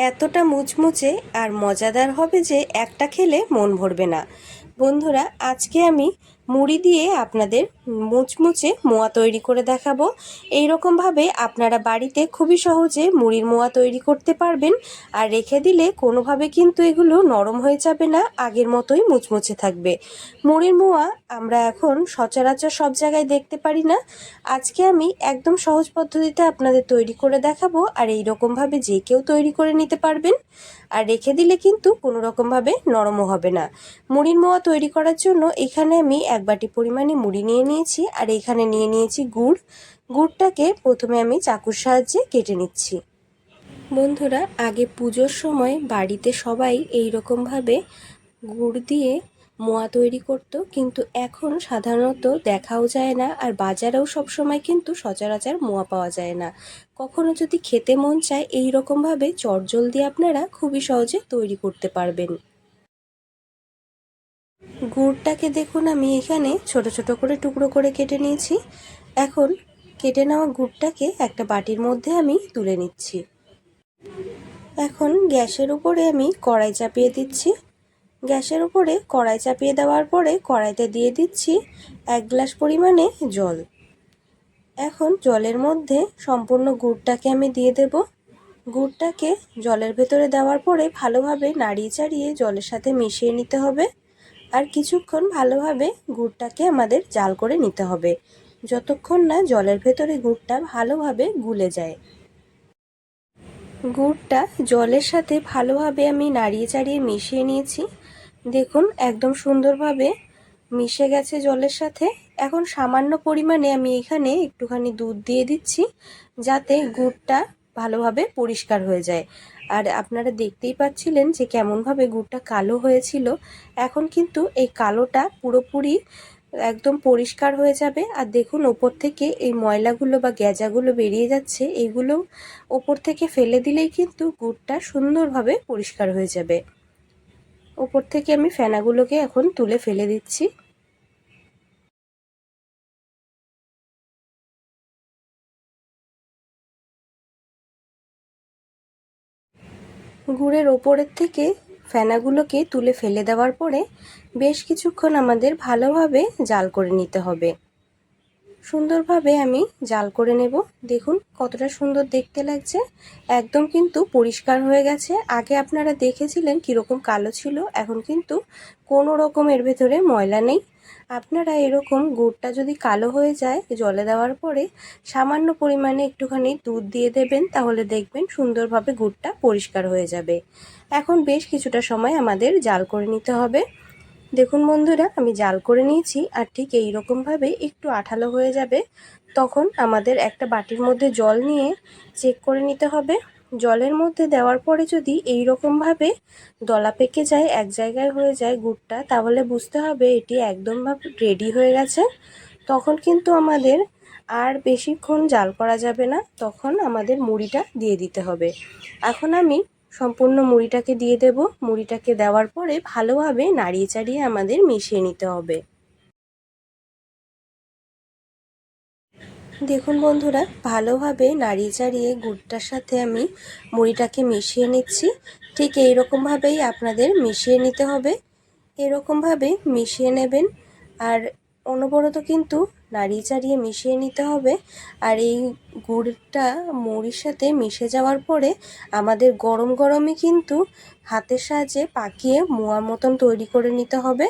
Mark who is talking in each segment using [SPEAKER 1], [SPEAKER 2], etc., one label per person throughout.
[SPEAKER 1] এতটা মুচমুচে আর মজাদার হবে যে একটা খেলে মন ভরবে না। বন্ধুরা আজকে আমি মুড়ি দিয়ে আপনাদের মুচমুচে মোয়া তৈরি করে দেখাবো। এই রকমভাবে আপনারা বাড়িতে খুবই সহজে মুড়ির মোয়া তৈরি করতে পারবেন। আর রেখে দিলে কোনোভাবে কিন্তু এগুলো নরম হয়ে যাবে না, আগের মতোই মুচমুচে থাকবে। মুড়ির মোয়া আমরা এখন সচরাচর সব জায়গায় দেখতে পারি না। আজকে আমি একদম সহজ পদ্ধতিতে আপনাদের তৈরি করে দেখাবো আর এই রকমভাবে যে কেউ তৈরি করে নিতে পারবেন। আর রেখে দিলে কিন্তু কোনো রকমভাবে নরমও হবে না। মুড়ির মোয়া তৈরি করার জন্য এখানে আমি এক বাটি পরিমাণে মুড়ি নিয়ে নিয়েছি আর এখানে নিয়ে নিয়েছি গুড়। গুড়টাকে প্রথমে আমি চাকুর সাহায্যে কেটে নিচ্ছি। বন্ধুরা, আগে পুজোর সময় বাড়িতে সবাই এই রকমভাবে গুড় দিয়ে মোয়া তৈরি করত, কিন্তু এখন সাধারণত দেখাও যায় না আর বাজারেও সব সময় কিন্তু সচরাচর মোয়া পাওয়া যায় না। কখনো যদি খেতে মন চায় এই রকমভাবে চটজলদি আপনারা খুবই সহজে তৈরি করতে পারবেন। গুড়টাকে দেখুন, আমি এখানে ছোট ছোট করে টুকরো করে কেটে নিয়েছি। এখন কেটে নেওয়া গুড়টাকে একটা বাটির মধ্যে আমি তুলে নিচ্ছি। এখন গ্যাসের উপরে আমি কড়াই চাপিয়ে দিচ্ছি। গ্যাসের উপরে কড়াই চাপিয়ে দেওয়ার পরে কড়াইতে দিয়ে দিচ্ছি এক গ্লাস পরিমাণে জল। এখন জলের মধ্যে সম্পূর্ণ গুড়টাকে আমি দিয়ে দেব। গুড়টাকে জলের ভেতরে দেওয়ার পরে ভালোভাবে নাড়িয়ে চাড়িয়ে জলের সাথে মিশিয়ে নিতে হবে। আর কিছুক্ষণ ভালোভাবে গুড়টাকে আমাদের জাল করে নিতে হবে। যতক্ষণ না জলের ভেতরে গুড়টা ভালোভাবে গুলে যায়। গুড়টা জলের সাথে ভালোভাবে আমি নাড়িয়ে চাড়িয়ে মিশিয়ে নিয়েছি। দেখুন, একদম সুন্দরভাবে মিশে গেছে জলের সাথে। এখন সামান্য পরিমাণে আমি এখানে একটুখানি দুধ দিয়ে দিচ্ছি, যাতে গুড়টা ভালোভাবে পরিষ্কার হয়ে যায়। আর আপনারা দেখতেই পাচ্ছিলেন যে কেমনভাবে গুড়টা কালো হয়েছিল। এখন কিন্তু এই কালোটা পুরোপুরি একদম পরিষ্কার হয়ে যাবে। আর দেখুন, ওপর থেকে এই ময়লাগুলো বা গ্যাজাগুলো বেরিয়ে যাচ্ছে এইগুলো ওপর থেকে ফেলে দিলেই কিন্তু গুড়টা সুন্দরভাবে পরিষ্কার হয়ে যাবে। ওপর থেকে আমি ফেনাগুলোকে এখন তুলে ফেলে দিচ্ছি। গুড়ের ওপরের থেকে ফেনাগুলোকে তুলে ফেলে দেওয়ার পরে বেশ কিছুক্ষণ আমাদের ভালোভাবে জাল করে নিতে হবে। সুন্দরভাবে আমি জাল করে নেব। দেখুন কতটা সুন্দর দেখতে লাগছে। একদম কিন্তু পরিষ্কার হয়ে গেছে। আগে আপনারা দেখেছিলেন কীরকম কালো ছিল, এখন কিন্তু কোনো রকম এর ভেতরে ময়লা নেই। আপনারা এরকম গুড়টা যদি কালো হয়ে যায় জলে দেওয়ার পরে সামান্য পরিমাণে একটুখানি দুধ দিয়ে দেবেন, তাহলে দেখবেন সুন্দরভাবে গুড়টা পরিষ্কার হয়ে যাবে। এখন বেশ কিছুটা সময় আমাদের জাল করে নিতে হবে। দেখুন বন্ধুরা, আমি জাল করে নিয়েছি আর ঠিক এই রকমভাবে একটু আঠালো হয়ে যাবে। তখন আমাদের একটা বাটির মধ্যে জল নিয়ে চেক করে নিতে হবে। জলের মধ্যে দেওয়ার পরে যদি এই রকমভাবে দলা পেকে যায়, এক জায়গায় হয়ে যায় গুড়টা, তাহলে বুঝতে হবে এটি একদমভাবে রেডি হয়ে গেছে। তখন কিন্তু আমাদের আর বেশিক্ষণ জাল করা যাবে না। তখন আমাদের মুড়িটা দিয়ে দিতে হবে। এখন আমি সম্পূর্ণ মুড়িটাকে দিয়ে দেব। মুড়িটাকে দেওয়ার পরে ভালোভাবে নাড়িয়ে চাড়িয়ে আমাদের মিশিয়ে নিতে হবে। দেখুন বন্ধুরা, ভালোভাবে নাড়িয়ে চাড়িয়ে গুড়টার সাথে আমি মুড়িটাকে মিশিয়ে নিচ্ছি। ঠিক এই রকমভাবেই আপনাদের মিশিয়ে নিতে হবে। এরকমভাবে মিশিয়ে নেবেন। আর অনবরত কিন্তু নাড়িয়ে চাড়িয়ে মিশিয়ে নিতে হবে। আর এই গুড়টা মুড়ির সাথে মিশে যাওয়ার পরে আমাদের গরম গরমে কিন্তু হাতের সাহায্যে পাকিয়ে মোয়ার মতন তৈরি করে নিতে হবে।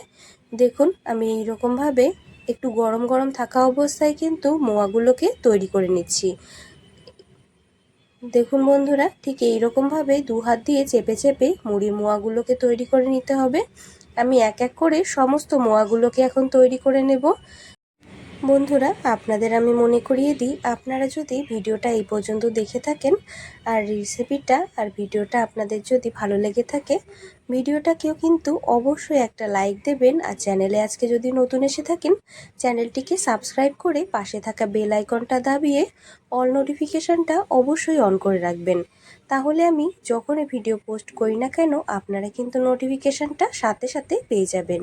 [SPEAKER 1] দেখুন, আমি এইরকমভাবে একটু গরম গরম থাকা অবস্থায় কিন্তু মোয়াগুলোকে তৈরি করে নিচ্ছি। দেখুন বন্ধুরা, ঠিক এইরকমভাবে দু হাত দিয়ে চেপে চেপে মুড়ি মোয়াগুলোকে তৈরি করে নিতে হবে। আমি এক এক করে সমস্ত মোয়াগুলোকে এখন তৈরি করে নেব। বন্ধুরা, আপনাদের আমি মনে করিয়ে দিই, আপনারা যদি ভিডিওটা এই পর্যন্ত দেখে থাকেন আর রেসিপিটা আর ভিডিওটা আপনাদের যদি ভালো লেগে থাকে, ভিডিওটাকেও কিন্তু অবশ্যই একটা লাইক দেবেন আর চ্যানেলে আজকে যদি নতুন এসে থাকেন চ্যানেলটিকে সাবস্ক্রাইব করে পাশে থাকা বেল আইকনটা দাবিয়ে অল নোটিফিকেশানটা অবশ্যই অন করে রাখবেন। তাহলে আমি যখনই ভিডিও পোস্ট করি না কেন, আপনারা কিন্তু নোটিফিকেশানটা সাথে সাথে পেয়ে যাবেন।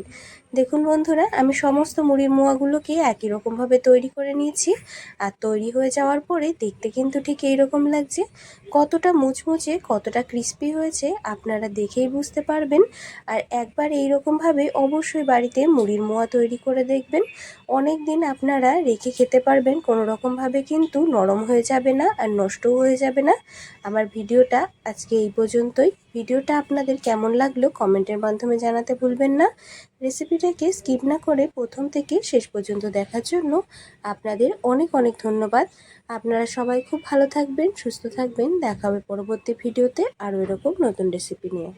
[SPEAKER 1] দেখুন বন্ধুরা, আমি সমস্ত মুড়ির মোয়াগুলোকে একই রকমভাবে তৈরি করে নিয়েছি। আর তৈরি হয়ে যাওয়ার পরে দেখতে কিন্তু ঠিক এইরকম লাগছে। কতটা মুচমুচে, কতটা ক্রিস্পি হয়েছে, আপনারা দেখেই বুঝতে পারবেন। আর একবার এই রকমভাবে অবশ্যই বাড়িতে মুড়ির মোয়া তৈরি করে দেখবেন। অনেক দিন আপনারা রেখে খেতে পারবেন, কোনো রকমভাবে কিন্তু নরম হয়ে যাবে না আর নষ্টও হয়ে যাবে না। আমার ভিডিওটা আজকে এই পর্যন্তই। ভিডিওটা আপনাদের কেমন লাগল কমেন্টের মাধ্যমে জানাতে ভুলবেন না। রেসিপিটাকে স্কিপ না করে প্রথম থেকে শেষ পর্যন্ত দেখার জন্য আপনাদের অনেক অনেক ধন্যবাদ। আপনারা সবাই খুব ভালো থাকবেন, সুস্থ থাকবেন। দেখা হবে পরবর্তী ভিডিওতে আরও এরকম নতুন রেসিপি নিয়ে।